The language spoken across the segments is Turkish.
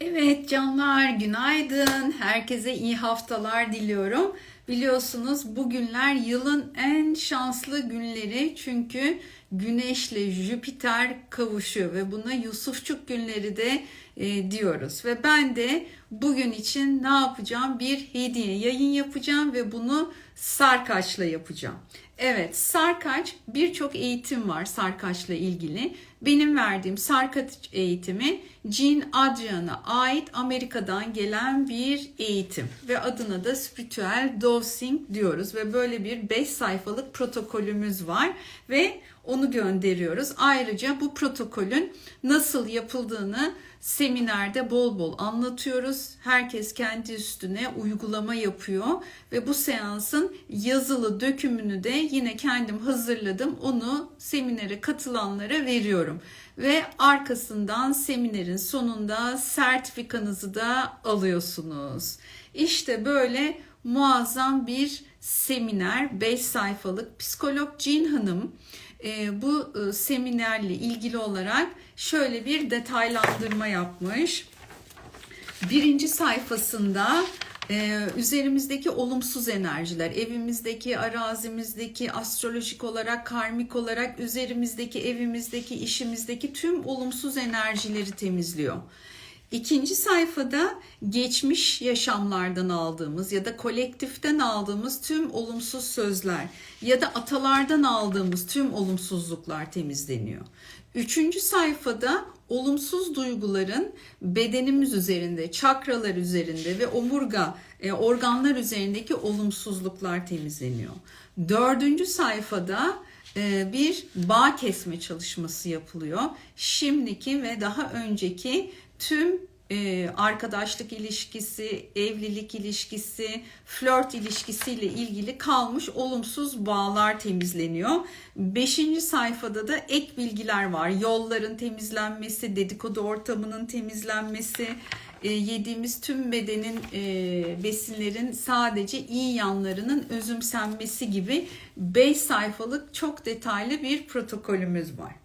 Evet canlar günaydın. Herkese iyi haftalar diliyorum. Biliyorsunuz bugünler yılın en şanslı günleri çünkü Güneşle Jüpiter kavuşuyor ve buna Yusufçuk günleri de e, diyoruz. Ve ben de bugün için ne yapacağım? Bir hediye yayın yapacağım ve bunu sarkaçla yapacağım. Evet, sarkaç birçok eğitim var sarkaçla ilgili. Benim verdiğim sarkaç eğitimi Jean Adrian'a ait Amerika'dan gelen bir eğitim ve adına da spiritüel dosing diyoruz ve böyle bir 5 sayfalık protokolümüz var ve onu gönderiyoruz. Ayrıca bu protokolün nasıl yapıldığını seminerde bol bol anlatıyoruz. Herkes kendi üstüne uygulama yapıyor ve bu seansın yazılı dökümünü de yine kendim hazırladım. Onu seminere katılanlara veriyorum. Ve arkasından seminerin sonunda sertifikanızı da alıyorsunuz. İşte böyle muazzam bir seminer 5 sayfalık psikolog Jean Hanım e, bu e, seminerle ilgili olarak şöyle bir detaylandırma yapmış. Birinci sayfasında ee, üzerimizdeki olumsuz enerjiler, evimizdeki, arazimizdeki, astrolojik olarak, karmik olarak üzerimizdeki, evimizdeki, işimizdeki tüm olumsuz enerjileri temizliyor. İkinci sayfada geçmiş yaşamlardan aldığımız ya da kolektiften aldığımız tüm olumsuz sözler ya da atalardan aldığımız tüm olumsuzluklar temizleniyor. Üçüncü sayfada olumsuz duyguların bedenimiz üzerinde, çakralar üzerinde ve omurga e, organlar üzerindeki olumsuzluklar temizleniyor. Dördüncü sayfada e, bir bağ kesme çalışması yapılıyor. Şimdiki ve daha önceki tüm e, arkadaşlık ilişkisi, evlilik ilişkisi, flört ilişkisiyle ilgili kalmış olumsuz bağlar temizleniyor. Beşinci sayfada da ek bilgiler var. Yolların temizlenmesi, dedikodu ortamının temizlenmesi, e, yediğimiz tüm bedenin e, besinlerin sadece iyi yanlarının özümsenmesi gibi 5 sayfalık çok detaylı bir protokolümüz var.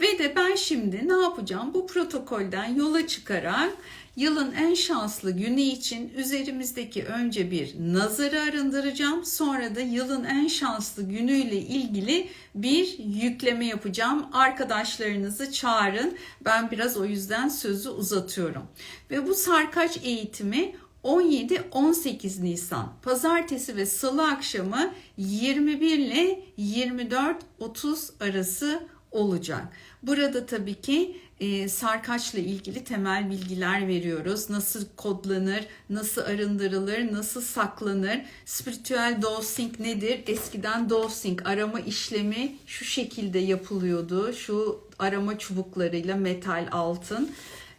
Ve de ben şimdi ne yapacağım? Bu protokolden yola çıkarak yılın en şanslı günü için üzerimizdeki önce bir nazarı arındıracağım. Sonra da yılın en şanslı günüyle ilgili bir yükleme yapacağım. Arkadaşlarınızı çağırın. Ben biraz o yüzden sözü uzatıyorum. Ve bu sarkaç eğitimi 17-18 Nisan pazartesi ve salı akşamı 21 ile 24-30 arası olacak. Burada tabii ki e, sarkaçla ilgili temel bilgiler veriyoruz. Nasıl kodlanır, nasıl arındırılır, nasıl saklanır, spiritüel dosing nedir? Eskiden dosing arama işlemi şu şekilde yapılıyordu. Şu arama çubuklarıyla metal altın.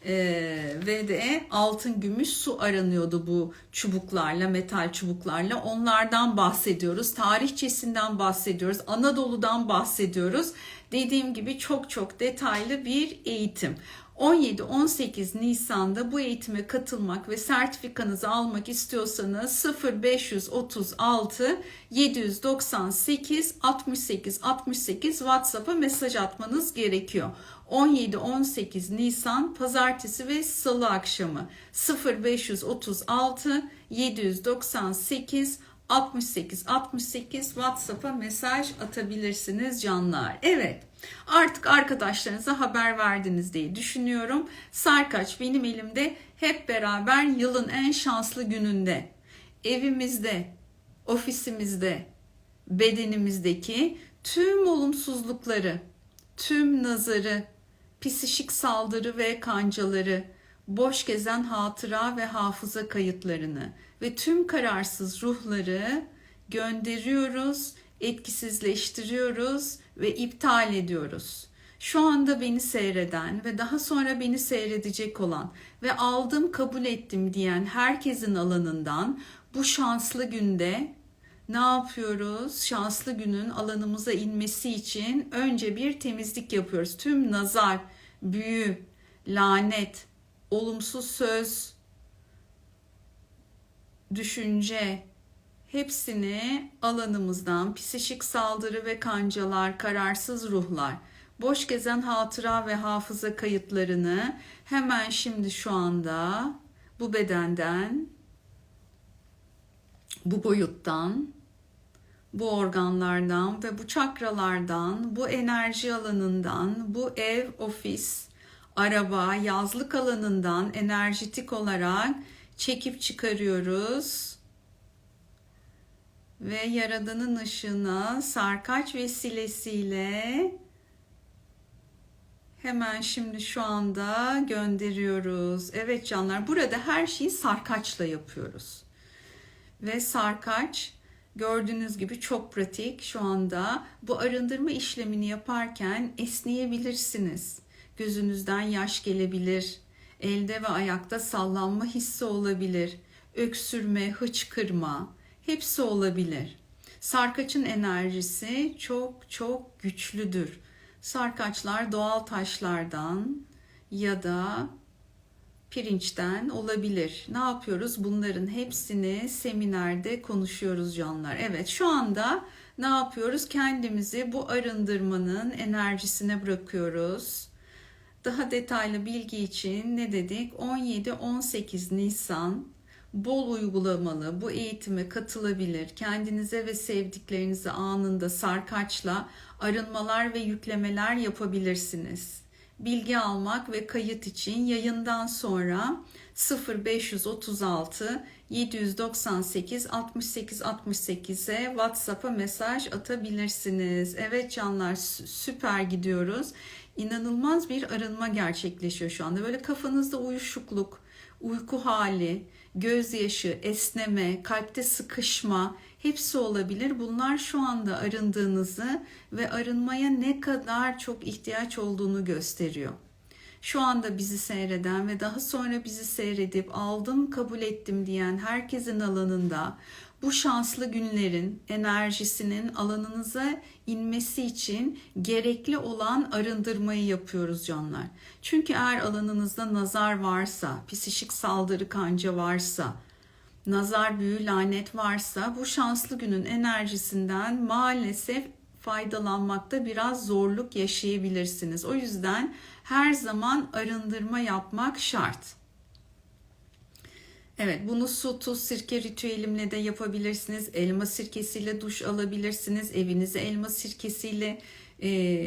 Ee, ve de altın gümüş su aranıyordu bu çubuklarla metal çubuklarla. Onlardan bahsediyoruz. Tarihçesinden bahsediyoruz. Anadolu'dan bahsediyoruz. Dediğim gibi çok çok detaylı bir eğitim. 17-18 Nisan'da bu eğitime katılmak ve sertifikanızı almak istiyorsanız 0536 798 68 68 WhatsApp'a mesaj atmanız gerekiyor. 17-18 Nisan pazartesi ve salı akşamı 0536 798 68 68 WhatsApp'a mesaj atabilirsiniz canlar. Evet. Artık arkadaşlarınıza haber verdiniz diye düşünüyorum. Sarkaç benim elimde hep beraber yılın en şanslı gününde evimizde, ofisimizde, bedenimizdeki tüm olumsuzlukları, tüm nazarı, psişik saldırı ve kancaları, boş gezen hatıra ve hafıza kayıtlarını ve tüm kararsız ruhları gönderiyoruz, etkisizleştiriyoruz ve iptal ediyoruz. Şu anda beni seyreden ve daha sonra beni seyredecek olan ve aldım kabul ettim diyen herkesin alanından bu şanslı günde ne yapıyoruz? Şanslı günün alanımıza inmesi için önce bir temizlik yapıyoruz. Tüm nazar, büyü, lanet, olumsuz söz, düşünce hepsini alanımızdan psişik saldırı ve kancalar, kararsız ruhlar boş gezen hatıra ve hafıza kayıtlarını hemen şimdi şu anda bu bedenden, bu boyuttan, bu organlardan ve bu çakralardan, bu enerji alanından, bu ev, ofis, araba, yazlık alanından enerjitik olarak çekip çıkarıyoruz. Ve Yaradan'ın ışığına sarkaç vesilesiyle hemen şimdi şu anda gönderiyoruz. Evet canlar burada her şeyi sarkaçla yapıyoruz. Ve sarkaç gördüğünüz gibi çok pratik şu anda. Bu arındırma işlemini yaparken esneyebilirsiniz. Gözünüzden yaş gelebilir. Elde ve ayakta sallanma hissi olabilir. Öksürme, hıçkırma hepsi olabilir. Sarkaçın enerjisi çok çok güçlüdür. Sarkaçlar doğal taşlardan ya da pirinçten olabilir. Ne yapıyoruz? Bunların hepsini seminerde konuşuyoruz canlar. Evet şu anda ne yapıyoruz? Kendimizi bu arındırmanın enerjisine bırakıyoruz. Daha detaylı bilgi için ne dedik? 17-18 Nisan bol uygulamalı bu eğitime katılabilir. Kendinize ve sevdiklerinize anında sarkaçla arınmalar ve yüklemeler yapabilirsiniz. Bilgi almak ve kayıt için yayından sonra 0536 798 68 68'e WhatsApp'a mesaj atabilirsiniz. Evet canlar süper gidiyoruz. İnanılmaz bir arınma gerçekleşiyor şu anda. Böyle kafanızda uyuşukluk, uyku hali, gözyaşı, esneme, kalpte sıkışma hepsi olabilir. Bunlar şu anda arındığınızı ve arınmaya ne kadar çok ihtiyaç olduğunu gösteriyor. Şu anda bizi seyreden ve daha sonra bizi seyredip aldım, kabul ettim diyen herkesin alanında bu şanslı günlerin enerjisinin alanınıza inmesi için gerekli olan arındırmayı yapıyoruz canlar. Çünkü eğer alanınızda nazar varsa, psişik saldırı kanca varsa, nazar büyü lanet varsa bu şanslı günün enerjisinden maalesef faydalanmakta biraz zorluk yaşayabilirsiniz. O yüzden her zaman arındırma yapmak şart. Evet bunu su, tuz, sirke ritüelimle de yapabilirsiniz. Elma sirkesiyle duş alabilirsiniz. Evinizi elma sirkesiyle e,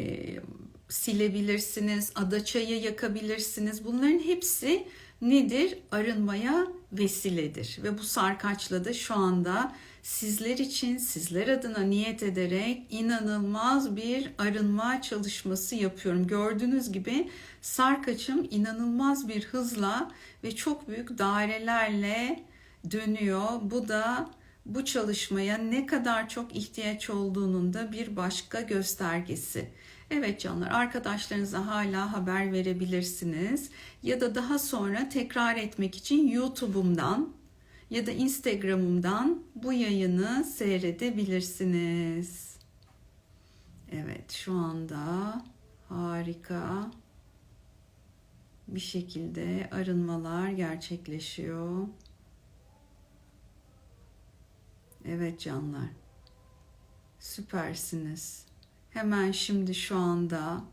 silebilirsiniz. Ada çayı yakabilirsiniz. Bunların hepsi nedir? Arınmaya vesiledir. Ve bu sarkaçla da şu anda sizler için, sizler adına niyet ederek inanılmaz bir arınma çalışması yapıyorum. Gördüğünüz gibi sarkaçım inanılmaz bir hızla ve çok büyük dairelerle dönüyor. Bu da bu çalışmaya ne kadar çok ihtiyaç olduğunun da bir başka göstergesi. Evet canlar arkadaşlarınıza hala haber verebilirsiniz ya da daha sonra tekrar etmek için YouTube'umdan ya da Instagram'ımdan bu yayını seyredebilirsiniz. Evet şu anda harika bir şekilde arınmalar gerçekleşiyor. Evet canlar. Süpersiniz. Hemen şimdi şu anda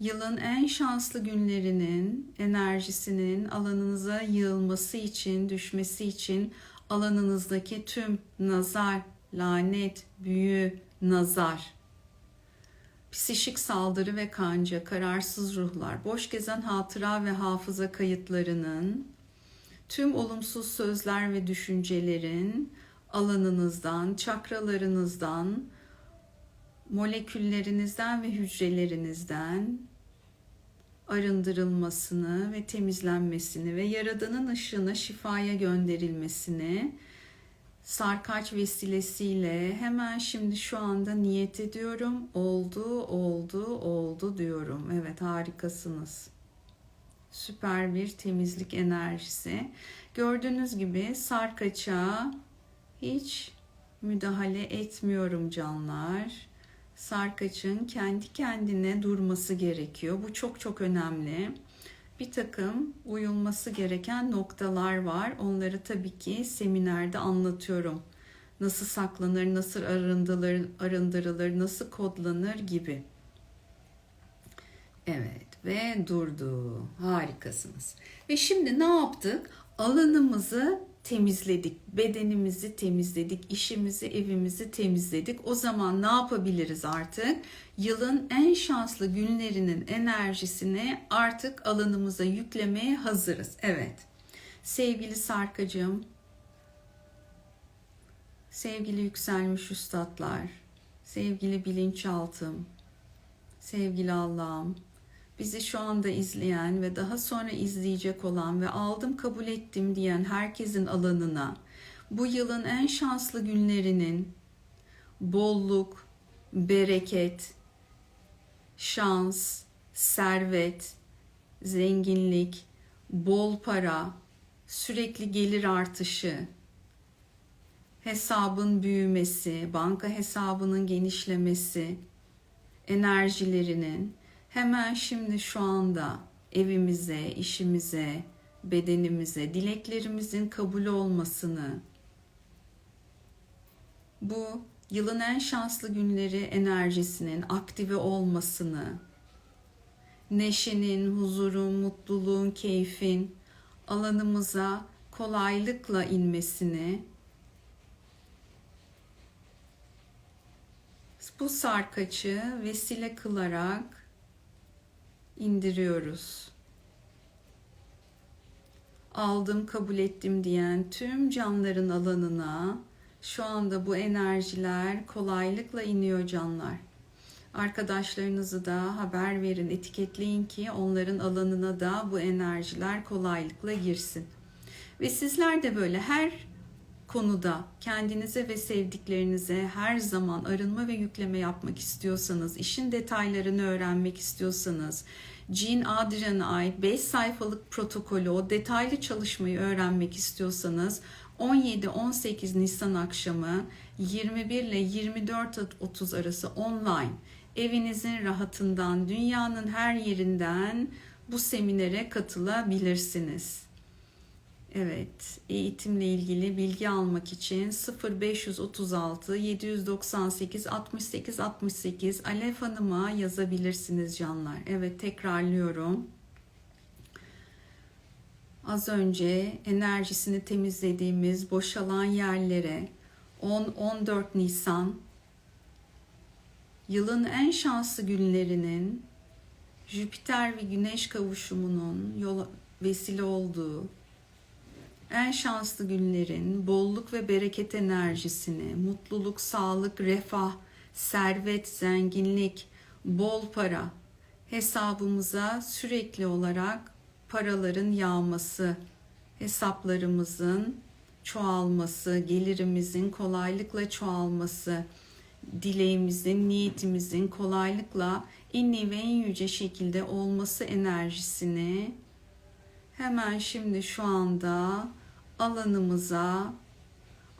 yılın en şanslı günlerinin enerjisinin alanınıza yığılması için, düşmesi için alanınızdaki tüm nazar, lanet, büyü, nazar, psişik saldırı ve kanca, kararsız ruhlar, boş gezen hatıra ve hafıza kayıtlarının, tüm olumsuz sözler ve düşüncelerin alanınızdan, çakralarınızdan, moleküllerinizden ve hücrelerinizden arındırılmasını ve temizlenmesini ve yaradanın ışığına şifaya gönderilmesini sarkaç vesilesiyle hemen şimdi şu anda niyet ediyorum. Oldu, oldu, oldu diyorum. Evet harikasınız. Süper bir temizlik enerjisi. Gördüğünüz gibi sarkaça hiç müdahale etmiyorum canlar sarkaçın kendi kendine durması gerekiyor. Bu çok çok önemli. Bir takım uyulması gereken noktalar var. Onları tabii ki seminerde anlatıyorum. Nasıl saklanır, nasıl arındırılır, arındırılır, nasıl kodlanır gibi. Evet ve durdu. Harikasınız. Ve şimdi ne yaptık? Alanımızı temizledik. Bedenimizi temizledik. işimizi, evimizi temizledik. O zaman ne yapabiliriz artık? Yılın en şanslı günlerinin enerjisini artık alanımıza yüklemeye hazırız. Evet. Sevgili Sarkacığım, sevgili yükselmiş üstadlar, sevgili bilinçaltım, sevgili Allah'ım, bizi şu anda izleyen ve daha sonra izleyecek olan ve aldım kabul ettim diyen herkesin alanına bu yılın en şanslı günlerinin bolluk, bereket, şans, servet, zenginlik, bol para, sürekli gelir artışı, hesabın büyümesi, banka hesabının genişlemesi, enerjilerinin hemen şimdi şu anda evimize, işimize, bedenimize, dileklerimizin kabul olmasını, bu yılın en şanslı günleri enerjisinin aktive olmasını, neşenin, huzurun, mutluluğun, keyfin alanımıza kolaylıkla inmesini bu sarkaçı vesile kılarak indiriyoruz. Aldım, kabul ettim diyen tüm canların alanına şu anda bu enerjiler kolaylıkla iniyor canlar. Arkadaşlarınızı da haber verin, etiketleyin ki onların alanına da bu enerjiler kolaylıkla girsin. Ve sizler de böyle her konuda kendinize ve sevdiklerinize her zaman arınma ve yükleme yapmak istiyorsanız, işin detaylarını öğrenmek istiyorsanız, Jean Adrian'a ait 5 sayfalık protokolü, o detaylı çalışmayı öğrenmek istiyorsanız 17-18 Nisan akşamı 21 ile 24.30 arası online evinizin rahatından, dünyanın her yerinden bu seminere katılabilirsiniz. Evet, eğitimle ilgili bilgi almak için 0536 798 68 68 Alev Hanım'a yazabilirsiniz canlar. Evet, tekrarlıyorum. Az önce enerjisini temizlediğimiz boşalan yerlere 10-14 Nisan yılın en şanslı günlerinin Jüpiter ve Güneş kavuşumunun yol vesile olduğu en şanslı günlerin bolluk ve bereket enerjisini, mutluluk, sağlık, refah, servet, zenginlik, bol para hesabımıza sürekli olarak paraların yağması, hesaplarımızın çoğalması, gelirimizin kolaylıkla çoğalması, dileğimizin, niyetimizin kolaylıkla en iyi ve en yüce şekilde olması enerjisini hemen şimdi şu anda alanımıza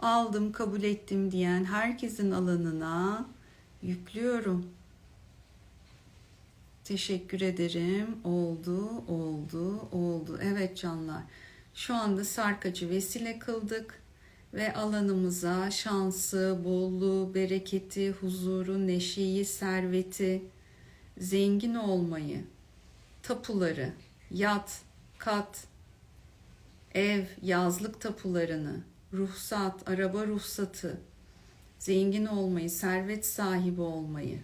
aldım, kabul ettim diyen herkesin alanına yüklüyorum. Teşekkür ederim. Oldu, oldu, oldu. Evet canlar. Şu anda sarkacı vesile kıldık ve alanımıza şansı, bolluğu, bereketi, huzuru, neşeyi, serveti, zengin olmayı, tapuları, yat, kat, ev, yazlık tapularını, ruhsat, araba ruhsatı, zengin olmayı, servet sahibi olmayı,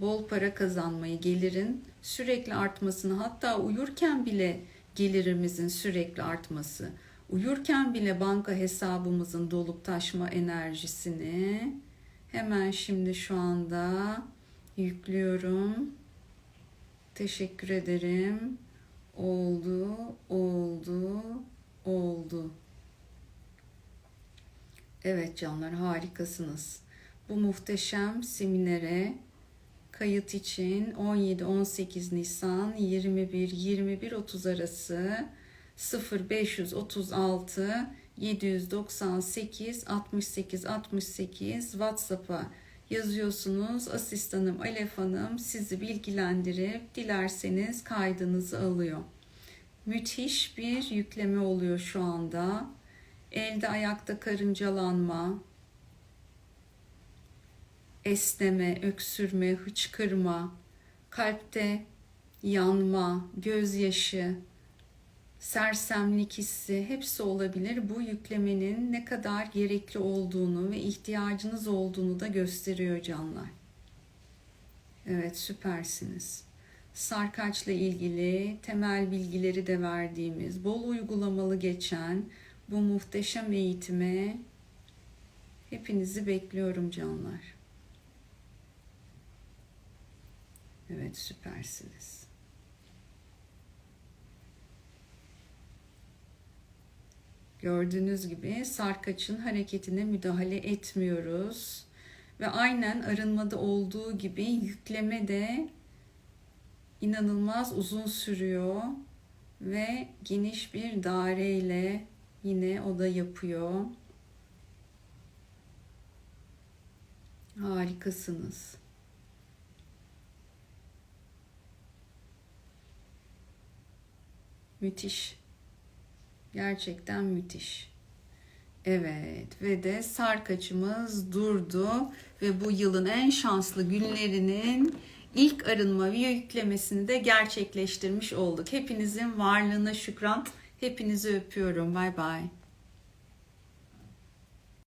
bol para kazanmayı, gelirin sürekli artmasını, hatta uyurken bile gelirimizin sürekli artması, uyurken bile banka hesabımızın dolup taşma enerjisini hemen şimdi şu anda yüklüyorum. Teşekkür ederim. Oldu, oldu, oldu. Evet canlar harikasınız. Bu muhteşem seminere kayıt için 17-18 Nisan 21-21-30 arası 0536 798 68 68 WhatsApp'a yazıyorsunuz. Asistanım Alef Hanım sizi bilgilendirip dilerseniz kaydınızı alıyor. Müthiş bir yükleme oluyor şu anda. Elde ayakta karıncalanma, esneme, öksürme, hıçkırma, kalpte yanma, gözyaşı, sersemlik hissi hepsi olabilir. Bu yüklemenin ne kadar gerekli olduğunu ve ihtiyacınız olduğunu da gösteriyor canlar. Evet süpersiniz. Sarkaçla ilgili temel bilgileri de verdiğimiz, bol uygulamalı geçen bu muhteşem eğitime hepinizi bekliyorum canlar. Evet süpersiniz. Gördüğünüz gibi sarkaçın hareketine müdahale etmiyoruz. Ve aynen arınmada olduğu gibi yükleme de inanılmaz uzun sürüyor ve geniş bir daireyle yine o da yapıyor. Harikasınız. Müthiş. Gerçekten müthiş. Evet ve de sarkaçımız durdu ve bu yılın en şanslı günlerinin ilk arınma ve yüklemesini de gerçekleştirmiş olduk. Hepinizin varlığına şükran. Hepinizi öpüyorum. Bay bay.